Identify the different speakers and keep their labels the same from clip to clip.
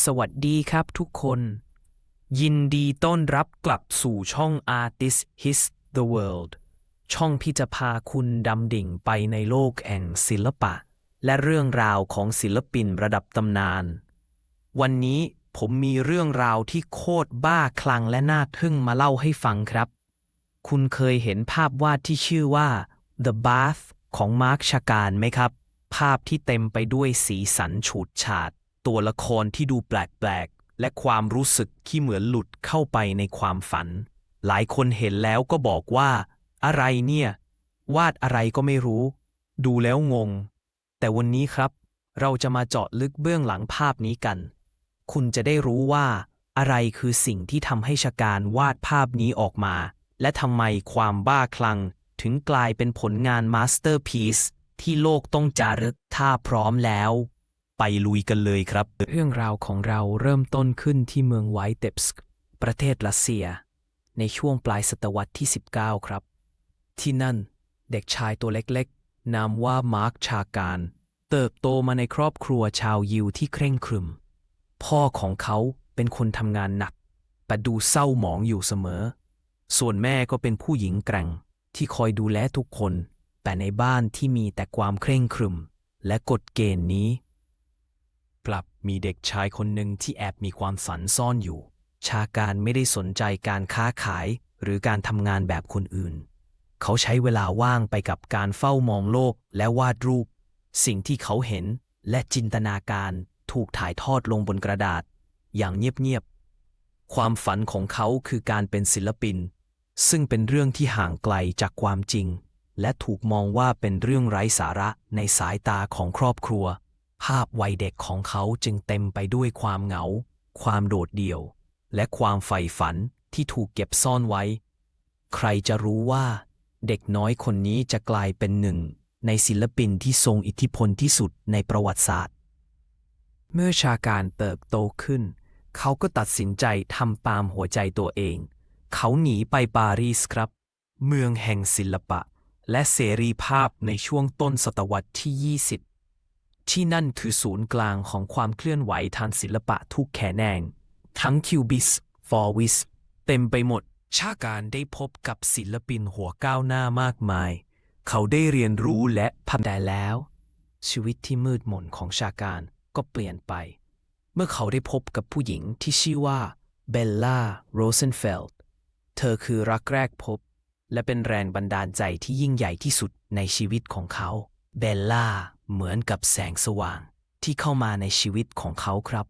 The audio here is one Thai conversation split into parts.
Speaker 1: สวัสดีครับทุกคน ยินดีต้อนรับกลับสู่ช่อง Artist His the World ช่องที่จะพาคุณดำดิ่งไปในโลกแห่งศิลปะ และเรื่องราวของศิลปินระดับตำนาน วันนี้ผมมีเรื่องราวที่โคตรบ้าคลั่งและน่าทึ่งมาเล่าให้ฟังครับ คุณเคยเห็นภาพวาดที่ชื่อว่า The Bath ของมาร์คชาการไหมครับ ภาพที่เต็มไปด้วยสีสันฉูดฉาด ตัวละครที่ดูแปลกๆ และความรู้สึกที่เหมือนหลุดเข้าไปในความฝัน หลายคนเห็นแล้วก็บอกว่า อะไรเนี่ย วาดอะไรก็ไม่รู้ ดูแล้วงง แต่วันนี้ครับ เราจะมาเจาะลึกเบื้องหลังภาพนี้กัน คุณจะได้รู้ว่า อะไรคือสิ่งที่ทำให้ชาการวาดภาพนี้ออกมา และทำไมความบ้าคลั่งถึงกลายเป็นผลงานมาสเตอร์พีซที่โลกต้องจารึกถ้าพร้อมแล้ว ไปลุยกันเลยครับ เรื่องราวของเราเริ่มต้นขึ้นที่เมืองไวเตปสกประเทศรัสเซีย ในช่วงปลายศตวรรษที่ 19 ครับ ที่นั่นเด็กชายตัวเล็กๆ นามว่ามาร์คชาการ เติบโตมาในครอบครัวชาวยิวที่เคร่งครึม พ่อของเขาเป็นคนทำงานหนัก แต่ดูเศร้าหมองอยู่เสมอ ส่วนแม่ก็เป็นผู้หญิงแกร่งที่คอยดูแลทุกคน แต่ในบ้านที่มีแต่ความเคร่งครึม และกฎเกณฑ์นี้ มีเด็กชายคนหนึ่งที่แอบมีความฝันซ่อนอยู่ ชาการไม่ได้สนใจการค้าขายหรือการทำงานแบบคนอื่น เขาใช้เวลาว่างไปกับการเฝ้ามองโลกและวาดรูป สิ่งที่เขาเห็นและจินตนาการถูกถ่ายทอดลงบนกระดาษ อย่างเงียบๆ ความฝันของเขาคือการเป็นศิลปิน ซึ่งเป็นเรื่องที่ห่างไกลจากความจริง และถูกมองว่าเป็นเรื่องไร้สาระในสายตาของครอบครัว ภาพวัยเด็กของเขาจึงเต็มไปด้วยความเหงา ความโดดเดี่ยว และความใฝ่ฝันที่ถูกเก็บซ่อนไว้ ใครจะรู้ว่าเด็กน้อยคนนี้จะกลายเป็นหนึ่ง ในศิลปินที่ทรงอิทธิพลที่สุดในประวัติศาสตร์ เมื่อชาการเติบโตขึ้น เขาก็ตัดสินใจทำตามหัวใจตัวเอง เขาหนีไปปารีสครับ เมืองแห่งศิลปะ และเสรีภาพในช่วงต้นศตวรรษที่ 20 ที่นั่นคือศูนย์กลางของความเคลื่อนไหวทางศิลปะทุกแขนง ทั้งคิวบิส ฟอร์วิส เต็มไปหมด ชาการได้พบกับศิลปินหัวก้าวหน้ามากมาย เขาได้เรียนรู้และพัฒนาแล้ว ชีวิตที่มืดมนของชาการก็เปลี่ยนไป เมื่อเขาได้พบกับผู้หญิงที่ชื่อว่าเบลล่าโรเซนเฟลด์เธอคือรักแรกพบ และเป็นแรงบันดาลใจที่ยิ่งใหญ่ที่สุดในชีวิตของเขาเบลล่า เหมือนกับแสงสว่างที่เข้ามาในชีวิตของเขาครับ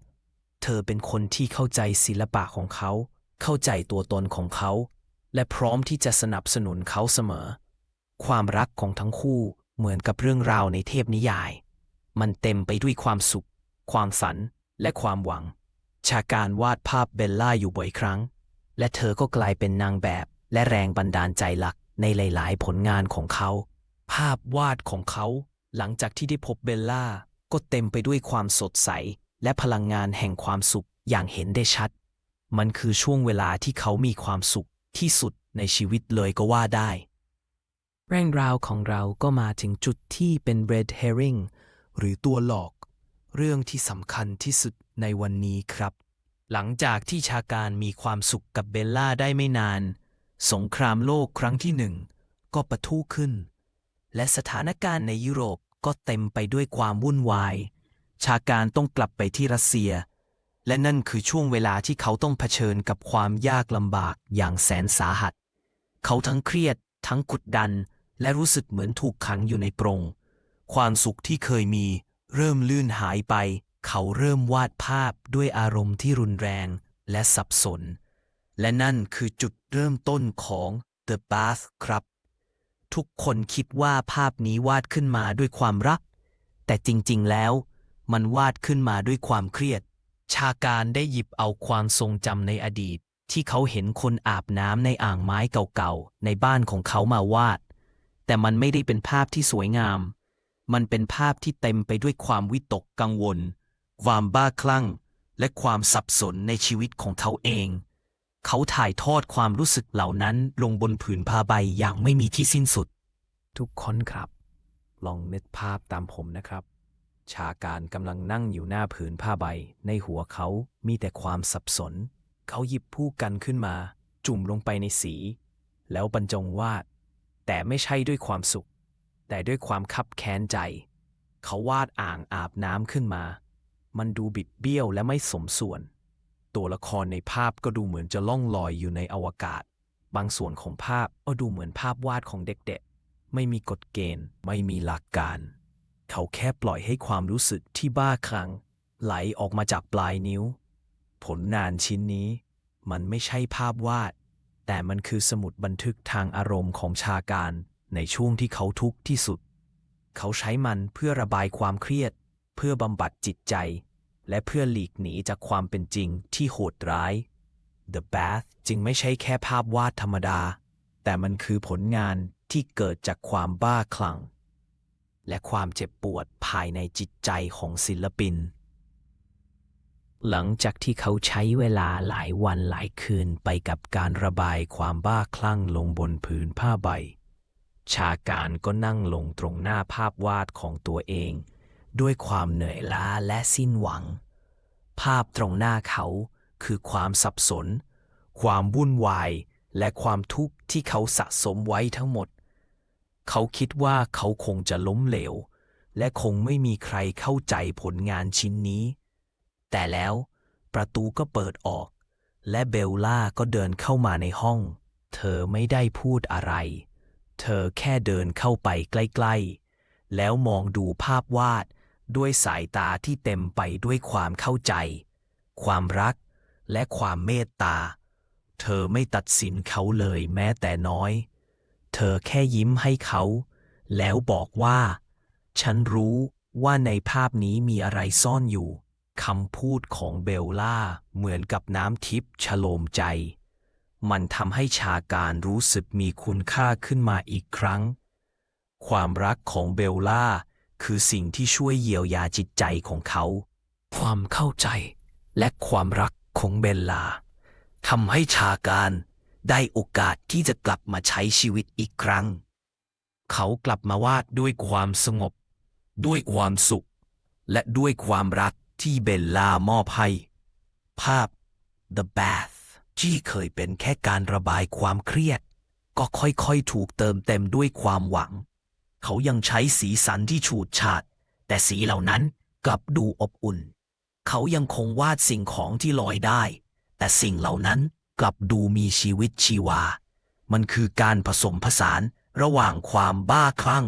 Speaker 1: เธอเป็นคนที่เข้าใจศิลปะของเขา เข้าใจตัวตนของเขา และพร้อมที่จะสนับสนุนเขาเสมอ ความรักของทั้งคู่เหมือนกับเรื่องราวในเทพนิยาย มันเต็มไปด้วยความสุข ความฝัน และความหวัง ชาการวาดภาพเบลล่าอยู่บ่อยครั้ง และเธอก็กลายเป็นนางแบบและแรงบันดาลใจหลักในหลาย ๆ ผลงานของเขา ภาพวาดของเขา หลังจากที่ได้พบเบลล่า ก็เต็มไปด้วยความสดใส และพลังงานแห่งความสุขอย่างเห็นได้ชัด มันคือช่วงเวลาที่เขามีความสุขที่สุดในชีวิตเลยก็ว่าได้เรื่องราวของเราก็มาถึงจุดที่เป็น red herring หรือตัวหลอก เรื่องที่สำคัญที่สุดในวันนี้ครับ หลังจากที่ชาการมีความสุขกับเบลล่าได้ไม่นาน สงครามโลกครั้งที่หนึ่งก็ปะทุขึ้น และสถานการณ์ในยุโรป ก็เต็มไปด้วยความวุ่นวาย ชาการต้องกลับไปที่รัสเซีย และนั่นคือช่วงเวลาที่เขาต้องเผชิญกับความยากลำบากอย่างแสนสาหัส เขาทั้งเครียด ทั้งกดดัน และรู้สึกเหมือนถูกขังอยู่ในกรงความสุขที่เคยมี เริ่มลื่นหายไป เขาเริ่มวาดภาพด้วยอารมณ์ที่รุนแรงและสับสน และนั่นคือจุดเริ่มต้นของ The Bath ครับ ทุกคนคิดว่าภาพนี้วาดขึ้นมาด้วยความรัก แต่จริงๆแล้ว มันวาดขึ้นมาด้วยความเครียด ชาการได้หยิบเอาความทรงจำในอดีต ที่เขาเห็นคนอาบน้ำในอ่างไม้เก่าๆในบ้านของเขามาวาด แต่มันไม่ได้เป็นภาพที่สวยงาม มันเป็นภาพที่เต็มไปด้วยความวิตกกังวล ความบ้าคลั่ง และความสับสนในชีวิตของเขาเอง เขาถ่ายทอดความรู้สึกเหล่านั้นลงบนผืนผ้าใบอย่างไม่มีที่สิ้นสุด ทุกคนครับ ลองนึกภาพตามผมนะครับ ชาการกำลังนั่งอยู่หน้าผืนผ้าใบ ในหัวเขามีแต่ความสับสน เขาหยิบผู้กันขึ้นมา จุ่มลงไปในสี แล้วบรรจงวาด แต่ไม่ใช่ด้วยความสุข แต่ด้วยความคับแค้นใจ เขาวาดอ่างอาบน้ำขึ้นมา มันดูบิดเบี้ยวและไม่สมส่วน ตัวละครในภาพก็ดูเหมือนจะล่องลอยอยู่ในอวกาศ บางส่วนของภาพก็ดูเหมือนภาพวาดของเด็กๆ ไม่มีกฎเกณฑ์ ไม่มีหลักการ เขาแค่ปล่อยให้ความรู้สึกที่บ้าคลั่งไหลออกมาจากปลายนิ้ว ผลงานชิ้นนี้ มันไม่ใช่ภาพวาด แต่มันคือสมุดบันทึกทางอารมณ์ของชาการในช่วงที่เขาทุกข์ที่สุด เขาใช้มันเพื่อระบายความเครียด เพื่อบำบัดจิตใจ และเพื่อหลีกหนีจากความเป็นจริงที่โหดร้าย The Bath จึงไม่ใช่แค่ภาพวาดธรรมดา แต่มันคือผลงานที่เกิดจากความบ้าคลั่ง และความเจ็บปวดภายในจิตใจของศิลปิน หลังจากที่เขาใช้เวลาหลายวันหลายคืนไปกับการระบายความบ้าคลั่งลงบนผืนผ้าใบ ชาการก็นั่งลงตรงหน้าภาพวาดของตัวเอง ด้วยความเหนื่อยล้าและสิ้นหวัง ภาพตรงหน้าเขาคือความสับสน ความวุ่นวาย และความทุกข์ที่เขาสะสมไว้ทั้งหมด เขาคิดว่าเขาคงจะล้มเหลว และคงไม่มีใครเข้าใจผลงานชิ้นนี้ แต่แล้วประตูก็เปิดออก และเบลล่าก็เดินเข้ามาในห้อง เธอไม่ได้พูดอะไร เธอแค่เดินเข้าไปใกล้ ๆ แล้วมองดูภาพวาด ด้วยสายตาที่เต็มไปด้วยความเข้าใจ ความรักและความเมตตา เธอไม่ตัดสินเขาเลยแม้แต่น้อย เธอแค่ยิ้มให้เขา แล้วบอกว่า ฉันรู้ว่าในภาพนี้มีอะไรซ่อนอยู่คำพูดของเบลล่าเหมือนกับน้ำทิพย์ฉโลมใจ มันทำให้ชาการรู้สึกมีคุณค่าขึ้นมาอีกครั้ง ความรักของเบลล่า คือสิ่งที่ช่วยเยียวยาจิตใจของเขา ความเข้าใจและความรักของเบลลาทำให้ชาการได้โอกาสที่จะกลับมาใช้ชีวิตอีกครั้ง เขากลับมาวาดด้วยความสงบ ด้วยความสุข และด้วยความรักที่เบลลามอบให้ ภาพ The Bath ที่เคยเป็นแค่การระบายความเครียด ก็ค่อยๆ ถูกเติมเต็มด้วยความหวัง เขายังใช้สีสันที่ฉูดฉาด แต่สีเหล่านั้นกลับดูอบอุ่น เขายังคงวาดสิ่งของที่ลอยได้ แต่สิ่งเหล่านั้นกลับดูมีชีวิตชีวา มันคือการผสมผสานระหว่างความบ้าคลั่ง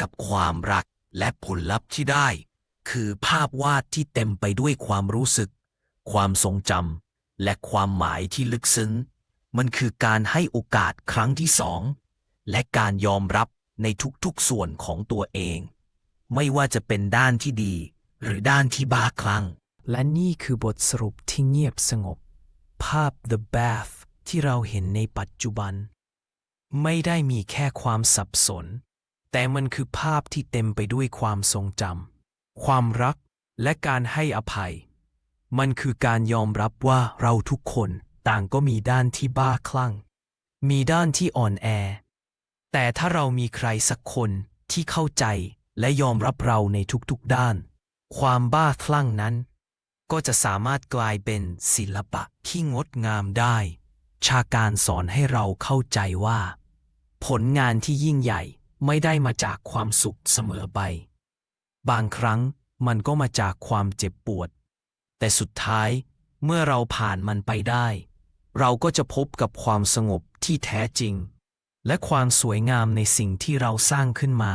Speaker 1: กับความรักและผลลัพธ์ที่ได้ คือภาพวาดที่เต็มไปด้วยความรู้สึก ความทรงจำและความหมายที่ลึกซึ้ง มันคือการให้โอกาสครั้งที่สอง และการยอมรับ ในทุกๆส่วนของตัวเอง ไม่ว่าจะเป็นด้านที่ดี หรือด้านที่บ้าคลั่ง และนี่คือบทสรุปที่เงียบสงบ ภาพ The Bath ที่เราเห็นในปัจจุบัน ไม่ได้มีแค่ความสับสน แต่มันคือภาพที่เต็มไปด้วยความทรงจำความรักและการให้อภัย มันคือการยอมรับว่าเราทุกคนต่างก็มีด้านที่บ้าคลั่ง มีด้านที่อ่อนแอ แต่ถ้าเรามีใครสักคนที่เข้าใจและยอมรับเราในทุกๆด้าน ความบ้าคลั่งนั้น ก็จะสามารถกลายเป็นศิลปะที่งดงามได้ ชาการสอนให้เราเข้าใจว่า ผลงานที่ยิ่งใหญ่ไม่ได้มาจากความสุขเสมอไป บางครั้งมันก็มาจากความเจ็บปวด แต่สุดท้ายเมื่อเราผ่านมันไปได้ เราก็จะพบกับความสงบที่แท้จริง และความสวยงามในสิ่งที่เราสร้างขึ้นมา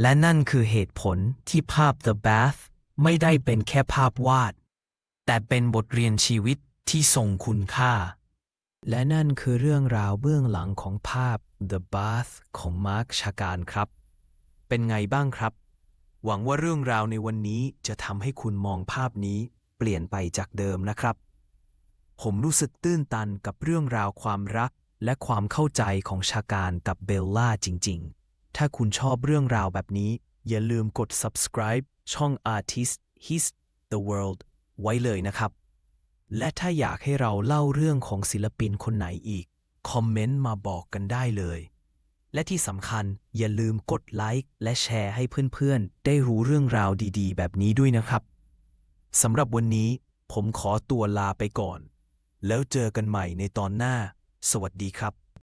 Speaker 1: และนั่นคือเหตุผลที่ภาพ The Bath ไม่ได้เป็นแค่ภาพวาด แต่เป็นบทเรียนชีวิตที่ทรงคุณค่า และนั่นคือเรื่องราวเบื้องหลังของภาพ The Bath ของมาร์คชาการครับ เป็นไงบ้างครับ หวังว่าเรื่องราวในวันนี้จะทำให้คุณมองภาพนี้เปลี่ยนไปจากเดิมนะครับ ผมรู้สึกตื้นตันกับเรื่องราวความรัก และความเข้าใจของชาการกับเบลล่าจริง ๆ ถ้าคุณชอบเรื่องราวแบบนี้ อย่าลืมกด subscribe ช่อง Artist His the World ไว้เลยนะครับ และถ้าอยากให้เราเล่าเรื่องของศิลปินคนไหนอีก คอมเมนต์มาบอกกันได้เลย และที่สำคัญอย่าลืมกดไลค์และแชร์ให้เพื่อนๆ ได้รู้เรื่องราวดีๆ แบบนี้ด้วยนะครับสำหรับวันนี้ผมขอตัวลาไปก่อน แล้วเจอกันใหม่ในตอนหน้า สวัสดีครับ